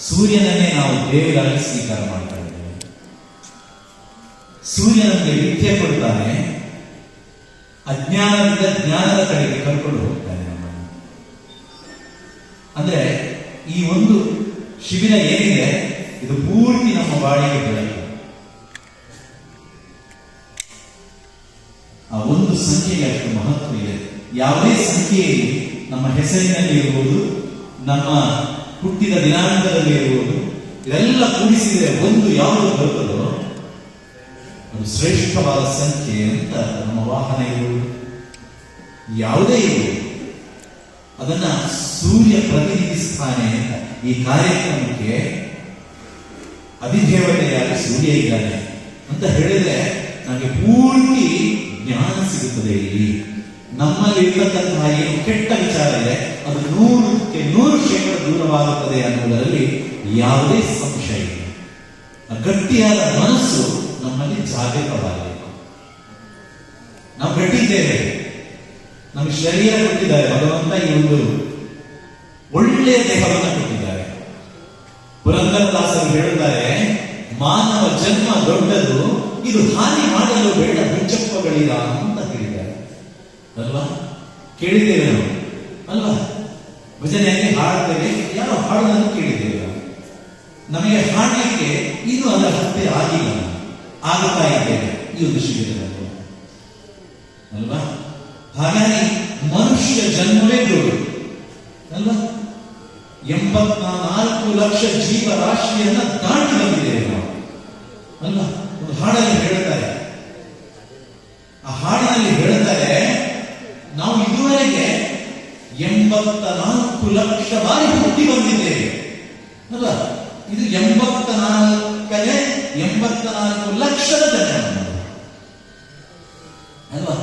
ಸೂರ್ಯನನ್ನೇ ನಾವು ದೇವರಾಗಿ ಸ್ವೀಕಾರ ಮಾಡ್ತಾ ಇದ್ದೇವೆ. ಸೂರ್ಯ ನಮಗೆ ವಿದ್ಯೆ ಕೊಡ್ತಾನೆ. ಅಜ್ಞಾನದಿಂದ ಜ್ಞಾನದ ಕಡೆಗೆ ಕರ್ಕೊಂಡು ಹೋಗ್ತಾನೆ ನಮ್ಮನ್ನು. ಅಂದ್ರೆ ಈ ಒಂದು ಶಿಬಿರ ಏನಿದೆ, ಇದು ಪೂರ್ತಿ ನಮ್ಮ ಬಾಳಿಗೆ ಬೆಳಕು. ಆ ಒಂದು ಸಂಖ್ಯೆಗೆ ಅಷ್ಟು ಮಹತ್ವ ಇದೆ. ಯಾವುದೇ ಸಂಖ್ಯೆಯಲ್ಲಿ ನಮ್ಮ ಹೆಸರಿನಲ್ಲಿ ಇರುವುದು ನಮ್ಮ ಹುಟ್ಟಿದ ದಿನಾಂಕದಲ್ಲಿ ಇರುವುದು. ಇದೆಲ್ಲ ಕೂಡಿಸಿದರೆ ಒಂದು ಯಾವುದು ಬರುತ್ತದೋ? ಅದು ಶ್ರೇಷ್ಠವಾದ ಸಂಖ್ಯೆ ಅಂತ ನಮ್ಮ ವಾಹನ ಇರುವುದು. ಯಾವುದೇ ಇರುವುದು. ಅದನ್ನ ಸೂರ್ಯ ಪ್ರತಿನಿಧಿಸ್ತಾನೆ ಅಂತ ಈ ಕಾರ್ಯಕ್ರಮಕ್ಕೆ ಅಧಿದೇವತೆಯಾಗಿ ಸೂರ್ಯ ಇದ್ದಾನೆ ಅಂತ ಹೇಳಿದ್ರೆ ನಮಗೆ ಪೂರ್ತಿ ಜ್ಞಾನ ಸಿಗುತ್ತದೆ ಇಲ್ಲಿ. ನಮ್ಮಲ್ಲಿ ಇರ್ತಕ್ಕಂತಹ ಏನು ಕೆಟ್ಟ ವಿಚಾರ ಇದೆ. ಅದು ನೂರಕ್ಕೆ ನೂರು ಶೇಕಡ ದೂರವಾಗುತ್ತದೆ ಅನ್ನುವುದರಲ್ಲಿ ಯಾವುದೇ ಸಂಶಯ ಇಲ್ಲ. ಗಟ್ಟಿಯಾದ ಮನಸ್ಸು ನಮ್ಮಲ್ಲಿ ಜಾಗೃತವಾಗಬೇಕು. ನಾವು ಗಟ್ಟಿದ್ದೇವೆ. ನಮ್ಮ ಶರೀರ ಕೊಟ್ಟಿದ್ದಾರೆ. ಭಗವಂತ ಈ ಒಂದು ಒಳ್ಳೆಯ ದೇಹವನ್ನು ಕೊಟ್ಟಿದ್ದಾರೆ. ಪುರಂದರದಾಸರು ಹೇಳುತ್ತಾರೆ ಮಾನವ ಜನ್ಮ ದೊಡ್ಡದು, ಇದು ಹಾನಿ ಮಾಡಲು ಬೇಡ ಹುಚ್ಚಪ್ಪಗಳಿಲ್ಲ ಅಂತ ಹೇಳಿದ್ದಾರೆ. ಅಲ್ವಾ? ಕೇಳಿದ್ದೇವೆ ನಾವು. ಅಲ್ವಾ? ಭಜನೆಯಲ್ಲಿ ಹಾಡ್ತೇವೆ ಯಾವ ಹಾಡನ್ನು ಕೇಳಿದ್ದೇವೆ. ನಮಗೆ ಹಾಡಲಿಕ್ಕೆ ಇನ್ನೂ ಅದರ ಹತ್ತಿರ ಆಗಿಲ್ಲ. ಆಗುತ್ತಾ ಇದ್ದೇವೆ ಈ ಒಂದು ಶಿಬಿರದಲ್ಲಿ ಅಲ್ವಾ? ಹಾಗಾಗಿ ಮನುಷ್ಯ ಜನ್ಮವೇ ದೊಡ್ಡ. ಅಲ್ವಾ? ಎಂಬತ್ನಾಲ್ಕು ಲಕ್ಷ ಜೀವರಾಶಿಯನ್ನ ದಾಟಿ ಬಂದಿದ್ದೇವೆ ನಾವು ಅಲ್ವಾ? ಒಂದು ಹಾಡಲ್ಲಿ ಹೇಳ್ತಾರೆ ಎಂಬತ್ತ ನಾಲ್ಕು ಲಕ್ಷ ಬಾರಿ ಹುಟ್ಟಿ ಬಂದಿದ್ದೇವೆ ಅಲ್ಲ, ಇದು ಎಂಬತ್ತ ನಾಲ್ಕನೇ ಎಂಬತ್ತ ನಾಲ್ಕು ಲಕ್ಷದ ಜನ ಅಲ್ವಾ?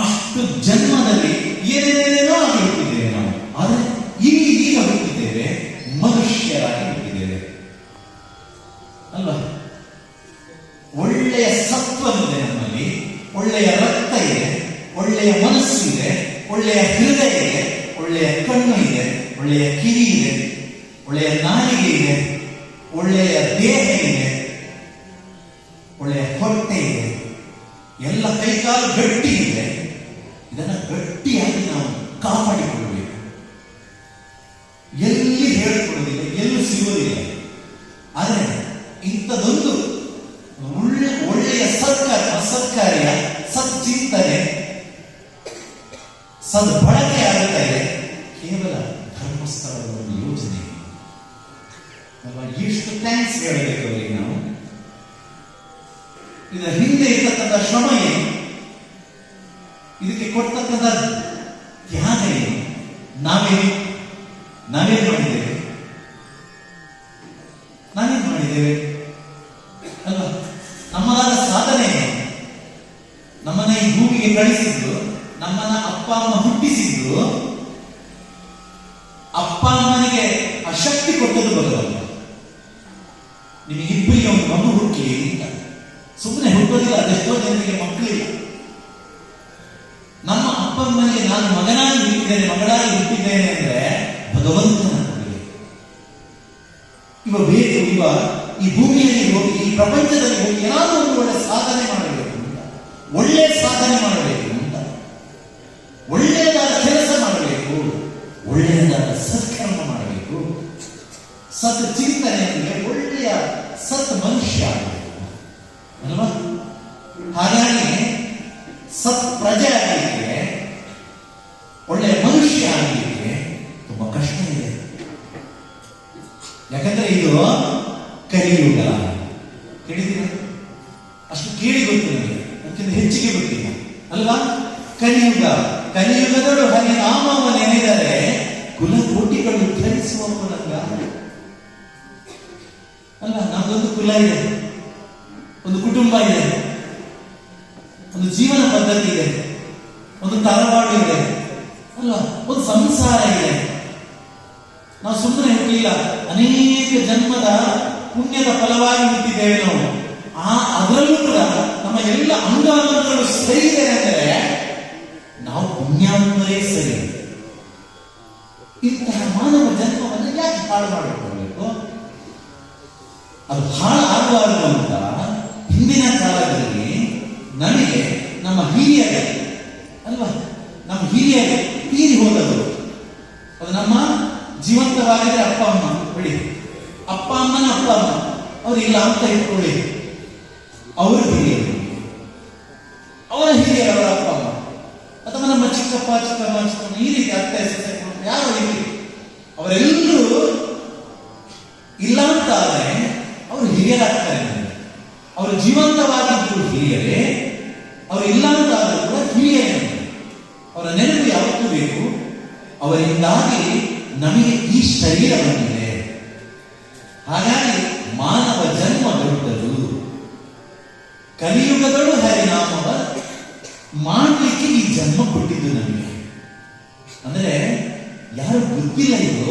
ಅಷ್ಟು ಜನ್ಮದಲ್ಲಿ ಏನೇನೇನೋ ಆಗಿ ಹುಟ್ಟಿದ್ದೇವೆ ನಾವು. ಆದರೆ ಇಲ್ಲಿ ಈಗ ಹುಟ್ಟಿದ್ದೇವೆ ಮನುಷ್ಯರಾಗಿ ಹುಟ್ಟಿದ್ದೇವೆ. ಅಲ್ವಾ? ಒಳ್ಳೆಯ ಸತ್ವವಿದೆ ನಮ್ಮಲ್ಲಿ, ಒಳ್ಳೆಯ ರಕ್ತ ಇದೆ, ಒಳ್ಳೆಯ ಮನಸ್ಸು ಇದೆ, ಒಳ್ಳೆಯ ಹೃದಯ ಇದೆ. ಒಳ್ಳೆಯ ಕಣ್ಣು ಇದೆ ಒಳ್ಳೆಯ ಕಿವಿ ಇದೆ ಒಳ್ಳೆಯ ನಾಲಿಗೆ ಇದೆ ಒಳ್ಳೆಯ ದೇಹ ಇದೆ ಒಳ್ಳೆಯ ಹೊಟ್ಟೆ ಇದೆ ಎಲ್ಲ ಕೈಕಾಲು ಗಟ್ಟಿ ಇದೆ ಇದನ್ನ ಗಟ್ಟಿಯಾಗಿ ನಾವು ಕಾಪಾಡಿಕೊಳ್ಳಬೇಕು ಎಲ್ಲಿ ಹೇಳಿಕೊಳ್ಳುವುದಿಲ್ಲ ಎಲ್ಲೂ ಸಿಗುವುದಿಲ್ಲ ಆದರೆ ಇಂಥದೊಂದು ಒಳ್ಳೆ ಒಳ್ಳೆಯ ಸರ್ಕಾರ ಸತ್ಕಾರ್ಯ ಸಚ್ಚಿಂತನೆ ಸದ್ಬಳಕೆ ಇದರ ಹಿಂದೆ ಇರತಕ್ಕಂಥ ಶ್ರಮ ಏನು? ಇದಕ್ಕೆ ಕೊಡ್ತಕ್ಕಂಥ ತ್ಯಾಗ ಏನು? ನಾವೇನು? ನಾವೇನ್ ಮಾಡಿದ್ದೇವೆ? ನಾವೇನ್ ಮಾಡಿದ್ದೇವೆ? ಅಲ್ಲ ನಮ್ಮದಾದ ಸಾಧನೆ ನಮ್ಮನ್ನ ಈ ಭೂಮಿಗೆ ಕಳಿಸಿದ್ದು, ನಮ್ಮನ್ನ ಅಪ್ಪ, ಅಮ್ಮ ಹುಟ್ಟಿಸಿದ್ದು, ಅಪ್ಪ, ಅಮ್ಮನಿಗೆ ಆ ಶಕ್ತಿ ಕೊಟ್ಟದ್ದು ಬರಲ್ಲ ನಿಮಗೆ ಇಬ್ಬರಿಗೆ ಒಂದು ಮಗು ಹುಟ್ಟಲಿ ಅಂತ. ಸುಮ್ಮನೆ ಹುಟ್ಟೋದಿಲ್ಲ ಅದೆಷ್ಟೋ ಜನರಿಗೆ ಮಕ್ಕಳಿಲ್ಲ. ನಮ್ಮ ಅಪ್ಪ ಅಮ್ಮನಿಗೆ ನಾನು ಮಗನಾಗಿ ಹುಟ್ಟಿದ್ದೇನೆ ಮಗಳಾಗಿ ಹುಟ್ಟಿದ್ದೇನೆ ಅಂದ್ರೆ ಭಗವಂತನ ಇವ ಬೇಕು ಇವ ಈ ಭೂಮಿಯಲ್ಲಿ ಹೋಗಿ, ಈ ಪ್ರಪಂಚದಲ್ಲಿ ಹೋಗಿ ಏನಾದರೂ ಒಂದು ಒಳ್ಳೆ ಸಾಧನೆ ಮಾಡಬೇಕು ಅಂತ, ಒಳ್ಳೆ ಸಾಧನೆ ಮಾಡಬೇಕು ಅಂತ ಒಳ್ಳೆಯದಾದ ಕೆಲಸ ಮಾಡಬೇಕು ಒಳ್ಳೆಯದಾದ ಸತ್ಕರ್ಮ ಮಾಡಬೇಕು. ಸತ್ ಚಿಂತನೆ ಅಂದ್ರೆ ಒಳ್ಳೆಯ ಸತ್ ಮನುಷ್ಯ. ಹಾಗಾಗಿ ಸತ್ ಪ್ರಜೆ ಆಗಲಿಕ್ಕೆ ಒಳ್ಳೆಯ ಮನುಷ್ಯ ಆಗಲಿಕ್ಕೆ ತುಂಬಾ ಕಷ್ಟ ಇದೆ. ಯಾಕಂದ್ರೆ ಇದು ಕಲಿಯುಗ. ಕೇಳಿದ್ದೀರ? ಅಷ್ಟು ಕೇಳಿ ಗೊತ್ತು ನನಗೆ ಅದಕ್ಕಿಂತ ಹೆಚ್ಚಿಗೆ ಗೊತ್ತಿಲ್ಲ. ಅಲ್ವಾ? ಕಲಿಯುಗ. ಕಲಿಯುಗದವರು ಹಾಗೆ ನಾಮವ ನೆನೆದರೆ ಕುಲಕೋಟಿಗಳು ಮೂಲಕ ಅಲ್ಲ ನಮ್ದೊಂದು ಕುಲ ಇದೆ. ಒಂದು ಕುಟುಂಬ ಇದೆ. ಒಂದು ಜೀವನ ಪದ್ಧತಿ ಇದೆ. ಒಂದು ತರವಾಡು ಇದೆ. ಅಲ್ಲ, ಒಂದು ಸಂಸಾರ ಇದೆ. ನಾವು ಸುಮ್ಮನೆ ಹುಟ್ಟಿಲ್ಲ ಅನೇಕ ಜನ್ಮದ ಪುಣ್ಯದ ಫಲವಾಗಿ ಹುಟ್ಟಿದ್ದೇವೆ ನಾವು. ಆ, ಅದರಲ್ಲೂ ಕೂಡ ನಮ್ಮ ಎಲ್ಲ ಅಂಗಾಂಗಗಳು ಸರಿ ಇದೆ ಅಂದರೆ ನಾವು ಪುಣ್ಯಾಂಗರೇ ಸರಿ. ಇಂತಹ ಮಾನವ ಜನ್ಮವನ್ನು ಯಾಕೆ ಹಾಳು ಮಾಡಿಕೊಳ್ಬೇಕು? ಅದು ಹಾಳಾಗಬಾರದು ಅಂತ ಹಿಂದಿನ ಕಾಲದಲ್ಲಿ ನಮಗೆ ನಮ್ಮ ಹಿರಿಯರ, ಅಲ್ವಾ? ನಮ್ಮ ಹಿರಿಯರು, ತೀರಿ ಹೋದವರು. ಅದು ನಮ್ಮ ಜೀವಂತವಾಗಿದ್ರೆ ಅಪ್ಪ, ಅಮ್ಮ, ಬಿಡಿ. ಅಪ್ಪ, ಅಮ್ಮನ ಅಪ್ಪ, ಅಮ್ಮ, ಅವ್ರು ಇಲ್ಲ ಅಂತ ಇಟ್ಕೊಳ್ಳಿ. ಅವರು ಹಿರಿಯರು. ಅವರ ಹಿರಿಯರು ಅವರ ಅಪ್ಪ, ಅಮ್ಮ. ಅಥವಾ ನಮ್ಮ ಚಿಕ್ಕಪ್ಪ, ಚಿಕ್ಕಮ್ಮ ಚಿಕ್ಕಮ್ಮ, ಈ ರೀತಿ ಅತ್ತೆ ಯಾರು ಇರಲಿ. ಅವರೆಲ್ಲರೂ ಅವರಿಂದಾಗಿ ನಮಗೆ ಈ ಶರೀರ ಬಂದಿದೆ. ಹಾಗಾಗಿ ಮಾನವ ಜನ್ಮ ದೊಡ್ಡದು. ಕಲಿಯುಗದಳು ಹರಿನಾಮವ, ಮಾಡಲಿಕ್ಕೆ ಈ ಜನ್ಮ ಕೊಟ್ಟಿದ್ದು ನಮಗೆ. ಅಂದ್ರೆ ಯಾರು ಗೊತ್ತಿಲ್ಲ ಇದು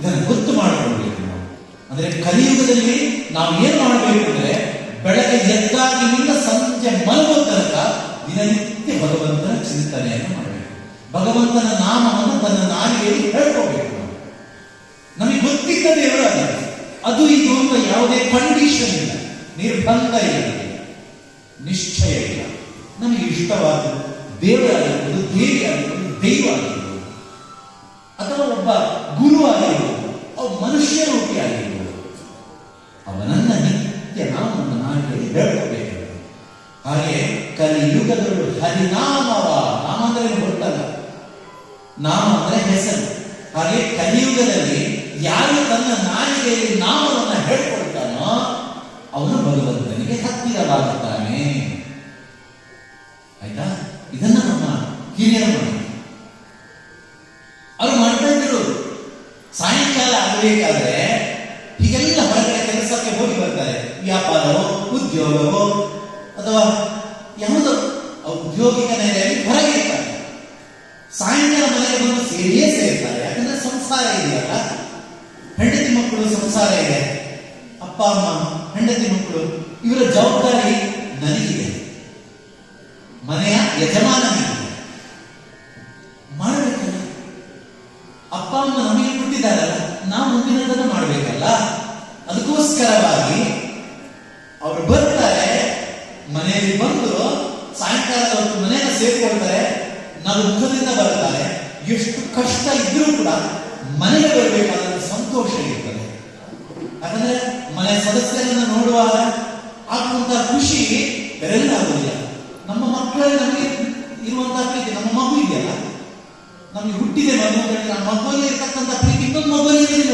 ಇದನ್ನು ಗೊತ್ತು ಮಾಡಿಕೊಳ್ಬೇಕು ನಾವು. ಅಂದ್ರೆ ಕಲಿಯುಗದಲ್ಲಿ ನಾವು ಏನ್ ಮಾಡಬೇಕು ಅಂದ್ರೆ, ಬೆಳಗ್ಗೆ ಎದ್ದಾಗಿನಿಂದ ಸಂಜೆ ಮಲಗುವ ತನಕ ದಿನನಿತ್ಯ ಭಗವಂತನ ಚಿಂತನೆಯನ್ನು ಮಾಡಬೇಕು. ಭಗವಂತನ ನಾಮವನ್ನು ತನ್ನ ನಾಲಿಗೆಯಲ್ಲಿ ಹೇಳ್ಕೋಬೇಕು. ನಾವು. ನಮಗೆ ಗೊತ್ತಿದ್ದ ದೇವರ ಅದ. ಇದು ಅಂತ ಯಾವುದೇ ಕಂಡೀಷನ್ ಇಲ್ಲ. ನಿರ್ಬಂಧ ಇಲ್ಲ. ನಿಶ್ಚಯ ಇಲ್ಲ. ನಮಗೆ ಇಷ್ಟವಾದ ದೇವರಾಗಿರ್ಬೋದು ದೇವಿ ಆಗಿರ್ಬೋದು ದೈವ ಆಗಿರ್ಬೋದು ಅಥವಾ ಒಬ್ಬ ಗುರು ಆಗಿರ್ಬೋದು ಅವ ಮನುಷ್ಯ ರೂಪಿ ಆಗಿರ್ಬೋದು. ಅವನನ್ನ ನಿತ್ಯ ನಾಮವನ್ನು ನಾಡಿಗೆ ಹೇಳ್ಕೋಬೇಕು. ಹಾಗೆ ಕಲಿಯುಗದಳು ಹರಿನಾಮವ ನಾಮ ಅಂದ್ರೆ ಏನು ಗೊತ್ತಲ್ಲ ನಾಮ ಅಂದ್ರೆ ಹೆಸರು. ಹಾಗೆ ಕಲಿಯುಗದಲ್ಲಿ ಯಾರು ತನ್ನ ನಾಲಿಗೆಯಲ್ಲಿ ನಾಮವನ್ನು ಹೇಳ್ಕೊಳ್ತಾನೋ ಅವನು ಭಗವಂತನಿಗೆ ಹತ್ತಿರವಾಗುತ್ತಾನೆ. ಆಯ್ತಾ? ಇದನ್ನ ನಮ್ಮ ಹಿರಿಯರು ಮಾಡಿದ್ರು. ಅವ್ರು ಮಾಡ್ತಾ ಇದ್ರು. ಸಾಯಂಕಾಲ ಆಗಬೇಕಾದ್ರೆ ಹೀಗೆಲ್ಲ ಹೊರಗಡೆ ಕೆಲಸಕ್ಕೆ ಹೋಗಿ ಬರ್ತಾರೆ. ವ್ಯಾಪಾರವೋ, ಉದ್ಯೋಗವೋ, ಅಥವಾ ಯಾವುದೋ ಔದ್ಯೋಗಿಕ ಸಾಯಂಕಾಲ ಸೀರಿಯಸ್ ಇರ್ತಾರೆ ಯಾಕಂದ್ರೆ ಸಂಸಾರ ಇದೆಯಲ್ಲ? ಹೆಂಡತಿ ಮಕ್ಕಳು ಸಂಸಾರ ಇದೆ. ಅಪ್ಪ, ಅಮ್ಮ, ಹೆಂಡತಿ ಮಕ್ಕಳು, ಇವರ ಜವಾಬ್ದಾರಿ ನನಗಿದೆ. ಮನೆಯ ಯಜಮಾನನಿಗೆ ಮಾಡಬೇಕಲ್ಲ? ಅಪ್ಪ, ಅಮ್ಮ ನಮಗೆ ಕೊಟ್ಟಿದ್ದಾರಲ್ಲ, ನಾವು ಮುಂದಿನದನ್ನು ಮಾಡಬೇಕಲ್ಲ? ಅದಕ್ಕೋಸ್ಕರವಾಗಿ ಅವರು ಬರ್ತಾರೆ, ಮನೆಯಲ್ಲಿ ಬಂದು ಸಾಯಂಕಾಲದ ಹೊತ್ತು ಮನೆಯನ್ನು ಸೇರ್ಕೊಳ್ತಾರೆ, ನಾವು ಮುಖದಿಂದ ಬರ್ತಾರೆ ಎಷ್ಟು ಕಷ್ಟ ಇದ್ರೂ ಕೂಡ ಮನೆಗೆ ಬರಬೇಕಾದ ಸಂತೋಷ ಇರ್ತದೆ. ಯಾಕಂದ್ರೆ ಮನೆ ಸದಸ್ಯರನ್ನು ನೋಡುವಾಗ ಆಗುವಂತಹ ಖುಷಿ ಬೇರೆಲ್ಲ ಆಗುದಿಲ್ಲ ನಮ್ಮ ಮಕ್ಕಳಲ್ಲಿ ನಮಗೆ ಇರುವಂತಹ ಪ್ರೀತಿ, ನಮ್ಮ ಮಗು ಇದೆಯಲ್ಲ? ನಮಗೆ ಹುಟ್ಟಿದೆ ಮಗು ಆ ಮಗುವಲ್ಲಿ ಇರ್ತಕ್ಕಂಥ ಪ್ರೀತಿ ಇನ್ನೊಂದು ಮಗುವಲ್ಲಿ ಇರಲಿಲ್ಲ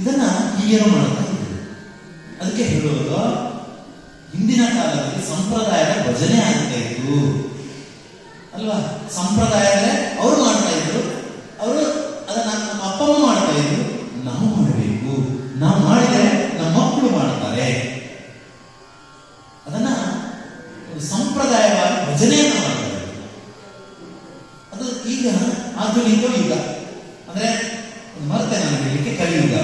ಇದನ್ನ ಈಗೇನು ಮಾಡೋದು ಅದಕ್ಕೆ ಹೇಳುವುದು ಹಿಂದಿನ ಕಾಲದಲ್ಲಿ ಸಂಪ್ರದಾಯದ ಭಜನೆ ಆಗ್ತಾ ಇತ್ತು. ಅಲ್ವಾ? ಸಂಪ್ರದಾಯದಲ್ಲೇ ಅವರು ಮಾಡ್ತಾ ಇದ್ರು. ಅವರು ಅದನ್ನ ನಮ್ಮ ಅಪ್ಪ ಅಮ್ಮ ಮಾಡ್ತಾ ಇದ್ರು. ನಾವು ಮಾಡಬೇಕು. ನಾವು ಮಾಡಿದರೆ ನಮ್ಮ ಮಕ್ಕಳು ಮಾಡ್ತಾರೆ. ಅದನ್ನ ಸಂಪ್ರದಾಯವಾಗಿ ಭಜನೆಯನ್ನು ಮಾಡ್ತಾರೆ. ಅದು ಈಗ ಆಧುನಿಕ ಯುಗ ಅಂದ್ರೆ ಒಂದು ಮರ್ತೆ ನಾನು ಹೇಳಲಿಕ್ಕೆ ಕಲಿಯುಗ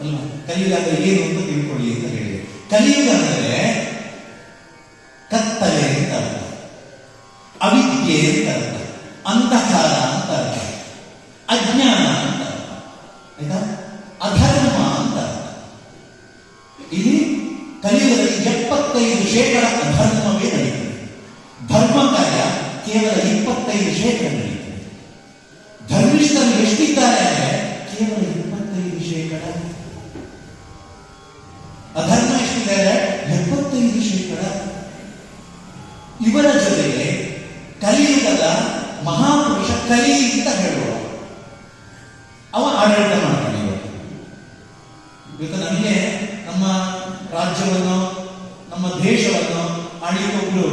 ಅಲ್ವಾ ಕಲಿಯುಗ ಅಂದ್ರೆ ಏನು ಅಂತ ತಿಳ್ಕೊಳ್ಳಿ ಅಂತ ಹೇಳಿದೆ. ಕಲಿಯುಗ ಅಂದ್ರೆ ಎಪ್ಪತ್ತೈದು ಶೇಕಡ ಇವರ ಜೊತೆಗೆ ಕಲಿಯುಗದ ಮಹಾಪುರುಷ ಕಲಿ ಅಂತ ಹೇಳುವ ಅವ ಆಡಳಿತ ಮಾಡ್ತಾನೆ ಇವತ್ತು ನಮಗೆ ನಮ್ಮ ರಾಜ್ಯವನ್ನು, ನಮ್ಮ ದೇಶವನ್ನು ಆಳಿಕೊಬ್ರು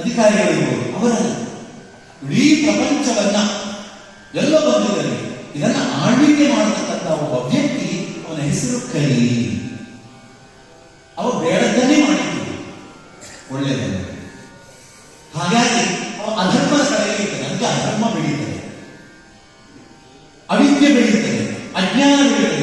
ಅಧಿಕಾರಿಗಳಿರ್ಬೋದು. ಅವರಲ್ಲ. ಇಡೀ ಪ್ರಪಂಚವನ್ನ ಎಲ್ಲ ಬಂದಿದ್ದಾರೆ ಇದನ್ನ ಆಳ್ವಿಕೆ ಮಾಡತಕ್ಕಂಥ ಒಬ್ಬ ವ್ಯಕ್ತಿ ಅವನ ಹೆಸರು ಕಲಿ. Amen.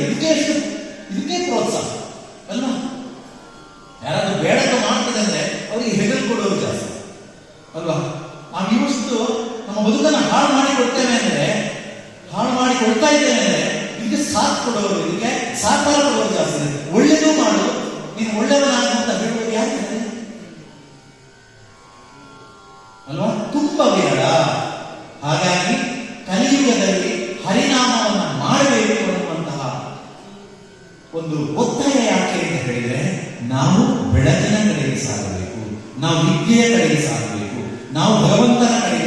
ನಾವು ಭಗವಂತನ ಕಡೆಗೆ